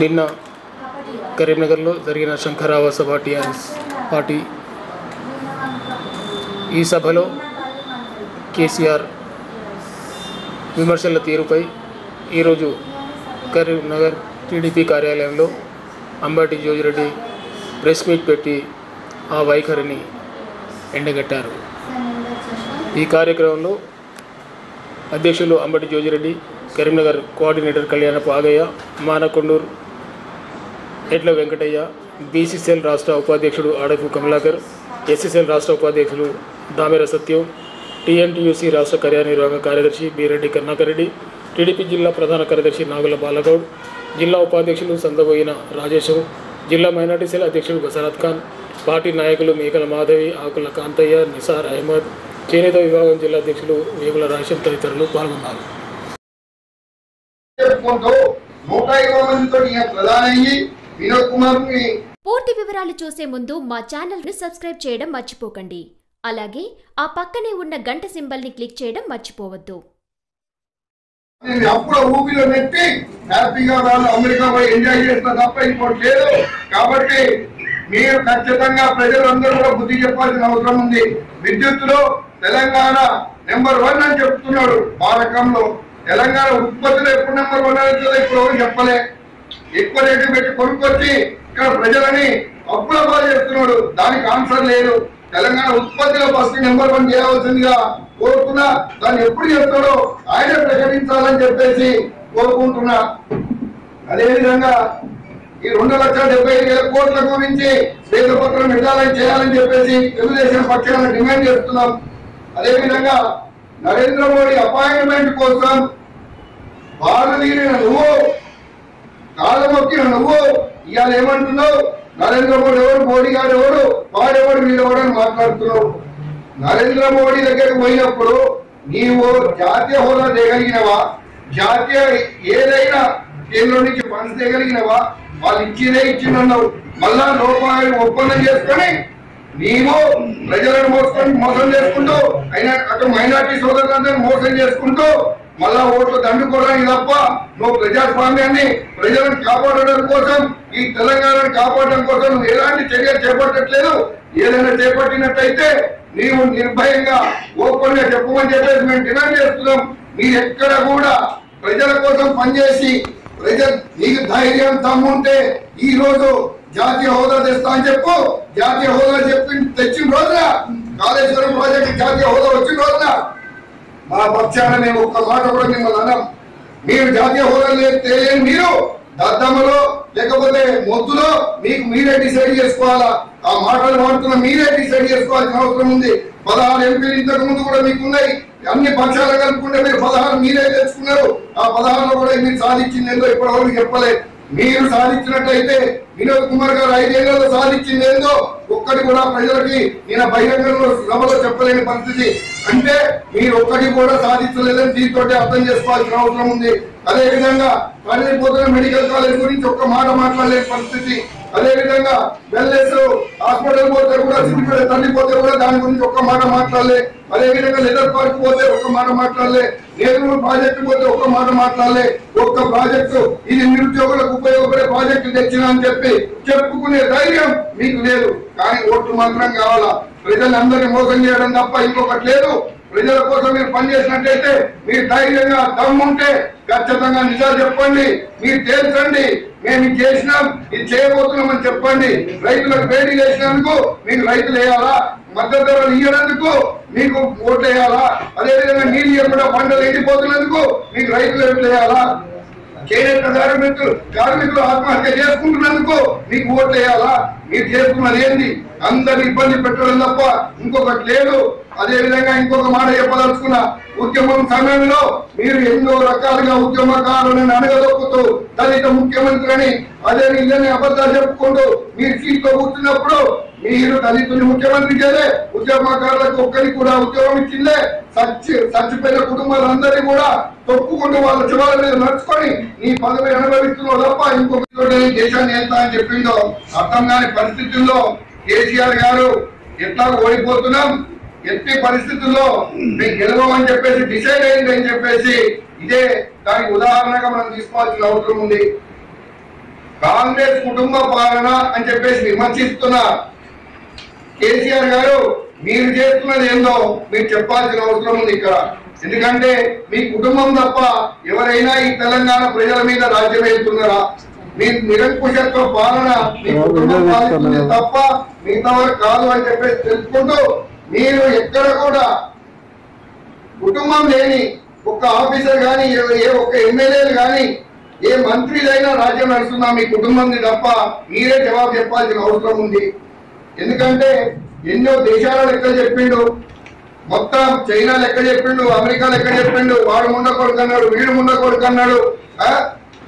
నిన్న కరీంనగర్లో జరిగిన శంకరావ సభ టీఆర్ఎస్ పార్టీ ఈ సభలో కేసీఆర్ విమర్శల తీరుపై ఈరోజు కరీంనగర్ టీడీపీ కార్యాలయంలో అంబటి జోజిరెడ్డి ప్రెస్ మీట్ పెట్టి ఆ వైఖరిని ఎండగట్టారు. ఈ కార్యక్రమంలో అధ్యక్షులు అంబటి జోజిరెడ్డి కరీంనగర్ కోఆర్డినేటర్ కళ్యాణ పాగయ్య మానకొండూరు ఎడ్ల వెంకటయ్య బీసీసీఎల్ రాష్ట్ర ఉపాధ్యక్షుడు అడపు కమలాకర్ ఎస్సీసీఎల్ రాష్ట్ర ఉపాధ్యక్షులు దామెర సత్యం టీఎన్టీయూసీ రాష్ట్ర కార్యనిర్వాహక కార్యదర్శి బీరెడ్డి కరుణాకర్ రెడ్డి టీడీపీ జిల్లా ప్రధాన కార్యదర్శి నాగుల బాలగౌడ్ జిల్లా ఉపాధ్యక్షులు సందబోయిన రాజేశం జిల్లా మైనార్టీ సెల్ అధ్యక్షుడు బసరత్ ఖాన్ పార్టీ నాయకులు మేకల మాధవి ఆకుల కాంతయ్య నిసార్ అహ్మద్ చేనేత విభాగం జిల్లా అధ్యక్షులు వేగుల రాశం తదితరులు పాల్గొన్నారు. నూట ఇరవై మందితో ఈయన వినోద్ కుమార్ని పూర్తి వివరాలు చూసే ముందు మా ఛానల్ని సబ్స్క్రైబ్ చేయడం మర్చిపోకండి. అలాగే ఆ పక్కనే ఉన్న గంట సింబల్ని క్లిక్ చేయడం మర్చిపోవద్దు. నేను అప్పుడు ఊపిలో నెట్టి హ్యాపీగా వాళ్ళు అమెరికా పోయి ఎంజాయ్ చేస్తా తప్ప ఇంకోటి లేదు. కాబట్టి మీరు ఖచ్చితంగా ప్రజలందరూ కూడా బుద్ధి చెప్పాల్సిన అవసరం ఉంది. విద్యుత్తులో తెలంగాణ నెంబర్ వన్ అని చెప్తున్నాడు భారకంలో తెలంగాణ ఉత్పత్తిలో ఎప్పుడు నెంబర్ వన్ అవుతుందో ఇప్పుడు ఎవరు చెప్పలే. ఎక్కువ రేటు పెట్టి కొనుక్కొచ్చి ఇక్కడ ప్రజలని అప్పుల పాలు చేస్తున్నాడు. దానికి ఆన్సర్ లేదు. తెలంగాణ ఉత్పత్తిలో ఫస్ట్ నెంబర్ వన్ చేయవలసిందిగా కోరుకున్నా దాన్ని ఎప్పుడు చేస్తాడో ఆయనే ప్రకటించాలని చెప్పేసి కోరుకుంటున్నా. అదేవిధంగా ఈ రెండు లక్షల డెబ్బై ఐదు వేల కోట్ల గురించి శ్వేతపత్రం విడుదలని చేయాలని చెప్పేసి తెలుగుదేశం పక్షాలను డిమాండ్ చేస్తున్నాం. అదేవిధంగా నరేంద్ర మోడీ అపాయింట్మెంట్ కోసం భారతీయుల నువ్వు కాలమొక్కిన నువ్వు ఇవాళ ఏమంటున్నావు? నరేంద్ర మోడీ ఎవరు? మోడీ గారు ఎవరు? వాడెవడు వీడెవడు అని మాట్లాడుతున్నావు. నరేంద్ర మోడీ దగ్గరికి పోయినప్పుడు నీవు జాతీయ హోదా చేయగలిగినవా? జాతీయ ఏదైనా కేంద్రం నుంచి ఫండ్స్ చేయగలిగినవా? వాళ్ళు ఇచ్చినే ఇచ్చినన్నావు మళ్ళా రూపాయలు ఒప్పందం చేసుకొని నీవు ప్రజలను మోసుకొని మోసం చేసుకుంటూ అయినా అక్కడ మైనార్టీ సోదరులందరినీ మోసం చేసుకుంటూ మళ్ళా ఓట్లు దండుకోవడానికి తప్ప నువ్వు ప్రజాస్వామ్యాన్ని ప్రజలను కాపాడడం కోసం ఈ తెలంగాణను కాపాడడం కోసం నువ్వు ఎలాంటి చర్యలు చేపట్టట్లేదు. ఏదైనా చేపట్టినట్టయితే నీవు నిర్భయంగా ఓపెన్గా చెప్పమని చెప్పేసి మేము డిమాండ్ చేస్తున్నాం. మీరు ఎక్కడ కూడా ప్రజల కోసం పనిచేసి ప్రజ నీకు ధైర్యం తమ్ముంటే ఈ రోజు జాతీయ హోదా తెస్తా అని చెప్పు. జాతీయ హోదా చెప్పి తెచ్చిన రోజున కాళేశ్వరం ప్రాజెక్ట్ జాతీయ హోదా వచ్చిన రోజు మా పక్షాన మేము ఒక్క మాట కూడా మిమ్మల్ని అన్నాం మీరు జాతీయ హోదా తెలియని మీరు? దద్దమ్మలో లేకపోతే మొద్దులో మీకు మీరే డిసైడ్ చేసుకోవాలా? ఆ మాటలు మాడుతున్న మీరే డిసైడ్ చేసుకోవాల్సిన అవసరం ఉంది. పదహారు ఎంపీలు ఇంతకు ముందు కూడా మీకు ఉన్నాయి. అన్ని పక్షాలు కలుపుకుంటే మీరు పదహారు మీరే తెచ్చుకున్నారు. ఆ పదహారులో కూడా మీరు సాధించింది ఏందో ఇప్పటివరకు చెప్పలేదు మీరు సాధించినట్టయితే వినోద్ కుమార్ గారు ఐదేళ్ళలో సాధించింది ఏందో ఒక్కటి కూడా ప్రజలకి నేను బహిరంగంలో సభలో చెప్పలేని పరిస్థితి. అంటే మీరు ఒక్కటి కూడా సాధించలేదని దీంతో అర్థం చేసుకోవాల్సిన అవసరం ఉంది. అదే విధంగా పల్లిపోతున్న మెడికల్ కాలేజ్ గురించి ఒక్క మాట మాట్లాడలేని పరిస్థితి. అదే విధంగా వెల్నెస్ హాస్పిటల్ పోతే కూడా సిద్దిపేట తల్లి పోతే కూడా దాని గురించి ఒక్క మాట మాట్లాడలే. అదే విధంగా లెదర్ పార్క్ పోతే ఒక్క మాట మాట్లాడలే. నేరుమూరు ప్రాజెక్టు పోతే ఒక్క మాట మాట్లాడలే. ఒక్క ప్రాజెక్టు ఇది నిరుద్యోగులకు ఉపయోగపడే ప్రాజెక్టు తెచ్చిన అని చెప్పి చెప్పుకునే ధైర్యం మీకు లేదు. కానీ ఓట్లు మాత్రం కావాలా? ప్రజలందరినీ మోసం చేయడం తప్ప ఇంకొకటి లేదు. ప్రజల కోసం మీరు పనిచేసినట్టయితే మీరు ధైర్యంగా దమ్ముంటే ఖచ్చితంగా నిజాలు చెప్పండి. మీరు తేల్చండి. మేము చేసినాం ఇది చేయబోతున్నామని చెప్పండి. రైతులకు వేడి చేసినందుకు మీకు రైతులు వేయాలా? మద్దతు ధరలు ఇయ్యనందుకు మీకు ఓట్లు వేయాలా? అదేవిధంగా నీళ్ళు ఇవ్వకుండా పంటలు ఎండిపోతున్నందుకు మీకు రైతులు ఎట్లు వేయాలా? చేనేత కార్మికులు కార్మికులు ఆత్మహత్య చేసుకుంటున్నందుకు మీకు ఓట్లు వేయాలా మీరు చేసుకున్నది ఏంది? అందరిని ఇబ్బంది పెట్టడం తప్ప ఇంకొకటి లేదు. అదే విధంగా ఇంకొక మాట చెప్పదలుచుకున్న ఉద్యమం సమయంలో మీరు ఎన్నో రకాలుగా ఉద్యమకారులను అడగదొక్కుతూ దళిత ముఖ్యమంత్రిని అదే నిజాన్ని అబద్ధాలు చెప్పుకుంటూ మీరు సీట్లో కూర్చున్నప్పుడు మీరు దళితుని ముఖ్యమంత్రి చేయలే ఉద్యమకారులకు ఒక్కరికి కూడా ఉద్యోగం ఇచ్చిందే చచ్చి చచ్చిపోయిన కుటుంబాలందరినీ కూడా తొక్కుకుంటూ వాళ్ళ చివరి మీద నడుచుకొని నీ పదవి అనుభవిస్తున్నావు తప్ప ఇంకొక దేశాన్ని ఎంత అని చెప్పిందో అర్థం కాని పరిస్థితుల్లో కేసీఆర్ గారు ఎట్లా ఓడిపోతున్నాం. ఎట్టి పరిస్థితుల్లో మేము గెలవమని చెప్పేసి డిసైడ్ అయింది అని చెప్పేసి ఇదే దానికి ఉదాహరణగా మనం తీసుకోవాల్సిన అవసరం ఉంది. కాంగ్రెస్ కుటుంబ పాలన అని చెప్పేసి విమర్శిస్తున్న కేసీఆర్ గారు మీరు చేస్తున్నది ఏందో మీరు చెప్పాల్సిన అవసరం ఉంది ఇక్కడ. ఎందుకంటే మీ కుటుంబం తప్ప ఎవరైనా ఈ తెలంగాణ ప్రజల మీద రాజ్యం వెళ్తున్నారా మీ నిరంకుశత్వ పాలన మీ కుటుంబం పాలిస్తుంది తప్ప మిగతా కాదు అని చెప్పేసి తెలుసుకుంటూ మీరు ఎక్కడ కూడా కుటుంబం లేని ఒక్క ఆఫీసర్ కానీ ఏ ఒక్క ఎమ్మెల్యేలు కానీ ఏ మంత్రిలైనా రాజ్యం నడుస్తున్నా మీ కుటుంబంని తప్ప మీరే జవాబు చెప్పాల్సిన అవసరం ఉంది. ఎందుకంటే ఎన్నో దేశాల లెక్క చెప్పిండు? మొత్తం చైనా లెక్క చెప్పిండు అమెరికా లెక్క చెప్పిండు వాడు ముండ వీడు ముండ అన్నాడు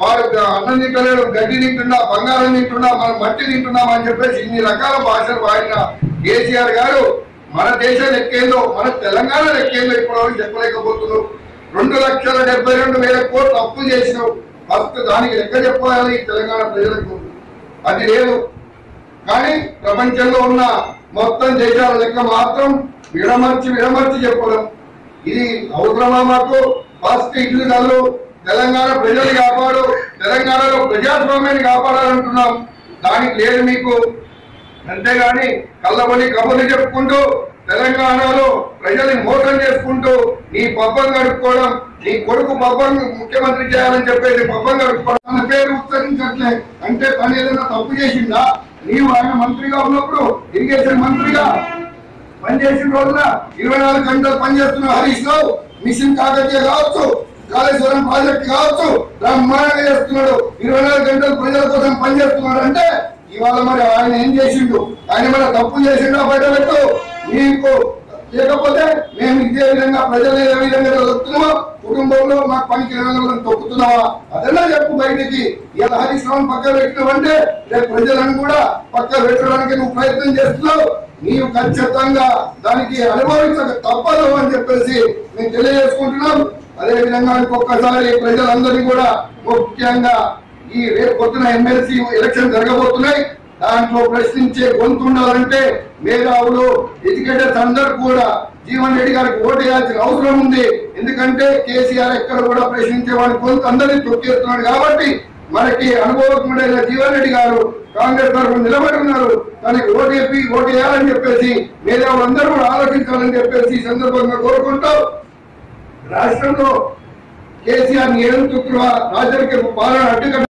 వాడు అన్నం తింటలేడు గడ్డి తింటున్నా బంగారం తింటున్నా మనం మట్టి తింటున్నామని చెప్పేసి ఇన్ని రకాల భాషలు వాడిన కేసీఆర్ గారు మన దేశం లెక్కేందో మన తెలంగాణ లెక్కేందో ఇప్పుడు చెప్పలేకపోతున్నావు. రెండు లక్షల డెబ్బై రెండు వేల కోట్లు అప్పు చేసినావు. ఫస్ట్ దానికి లెక్క చెప్పాలి తెలంగాణ ప్రజలకు అది లేదు. కానీ ప్రపంచంలో ఉన్న మొత్తం దేశాల లెక్క మాత్రం విడమర్చి విడమర్చి చెప్పడం ఇది అవసరమా మాకు? ఫస్ట్ ఇల్లు కలు తెలంగాణ ప్రజలు కాపాడు తెలంగాణలో ప్రజాస్వామ్యాన్ని కాపాడాలంటున్నాం. దానికి లేదు మీకు. అంతేగాని కళ్ళబడి కబుర్లు చెప్పుకుంటూ తెలంగాణలో ప్రజల్ని మోసం చేసుకుంటూ నీ పబ్బం గడుపుకోవడం నీ కొడుకు పబ్బం ముఖ్యమంత్రి చేయాలని చెప్పేసి పబ్బం గడుపుకోవడం పేరు ఉచ్చరించట్లే. అంటే పని ఏదైనా తప్పు చేసిందా? నీవు ఆయన మంత్రిగా ఉన్నప్పుడు ఇరిగేషన్ మంత్రిగా పనిచేసిన రోజున ఇరవై నాలుగు గంటలు పనిచేస్తున్న హరీష్ రావు మిషన్ కాకతీయ కావచ్చు కాళేశ్వరం ప్రాజెక్ట్ కావచ్చు బ్రహ్మాండంగా చేస్తున్నాడు. ఇరవై నాలుగు గంటలు ప్రజల కోసం పనిచేస్తున్నాడు అంటే ఇవాళ మరి ఆయన ఏం చేసిండు? ఆయన మరి తప్పు చేసిండా బయట పెట్టు నీకు లేకపోతే మేము ఇదే విధంగా ప్రజలు ఏ విధంగా చెప్తున్నామో కుటుంబంలో మాకు పనికి తొక్కుతున్నావా? అదన్నా చెప్పు బయటికి. ఇలా హరిశ్రమం పక్క పెట్టినవంటే రేపు ప్రజలను కూడా పక్క పెట్టడానికి నువ్వు ప్రయత్నం చేస్తున్నావు. నీవు ఖచ్చితంగా దానికి అనుభవించక తప్పదు అని చెప్పేసి మేము తెలియజేసుకుంటున్నాం. అదే విధంగా ఇంకొకసారి ప్రజలందరినీ కూడా ముఖ్యంగా ఈ రేపు పొద్దున ఎమ్మెల్సీ ఎలక్షన్ జరగబోతున్నాయి. దాంట్లో ప్రశ్నించే గొంతు ఉండాలంటే మేధావులు ఎడ్యుకేటర్స్ అందరు కూడా జీవన్ రెడ్డి గారికి ఓటు వేయాల్సిన అవసరం ఉంది. ఎందుకంటే కేసీఆర్ ఎక్కడ కూడా ప్రశ్నించే వాడి గొంతు అందరినీ తొక్కేస్తున్నాడు కాబట్టి మనకి అనుభవజ్ఞుడైన జీవన్ రెడ్డి గారు కాంగ్రెస్ తరఫున నిలబడి ఉన్నారు తనకి ఓటేపి ఓటు వేయాలని చెప్పేసి మేధావులందరూ కూడా ఆలోచించాలని చెప్పేసి ఈ సందర్భంగా కోరుకుంటూ రాష్ట్రంలో కేసీఆర్ ఏం చుట్టూ రాజరిక పాలన అడ్డుకట్ట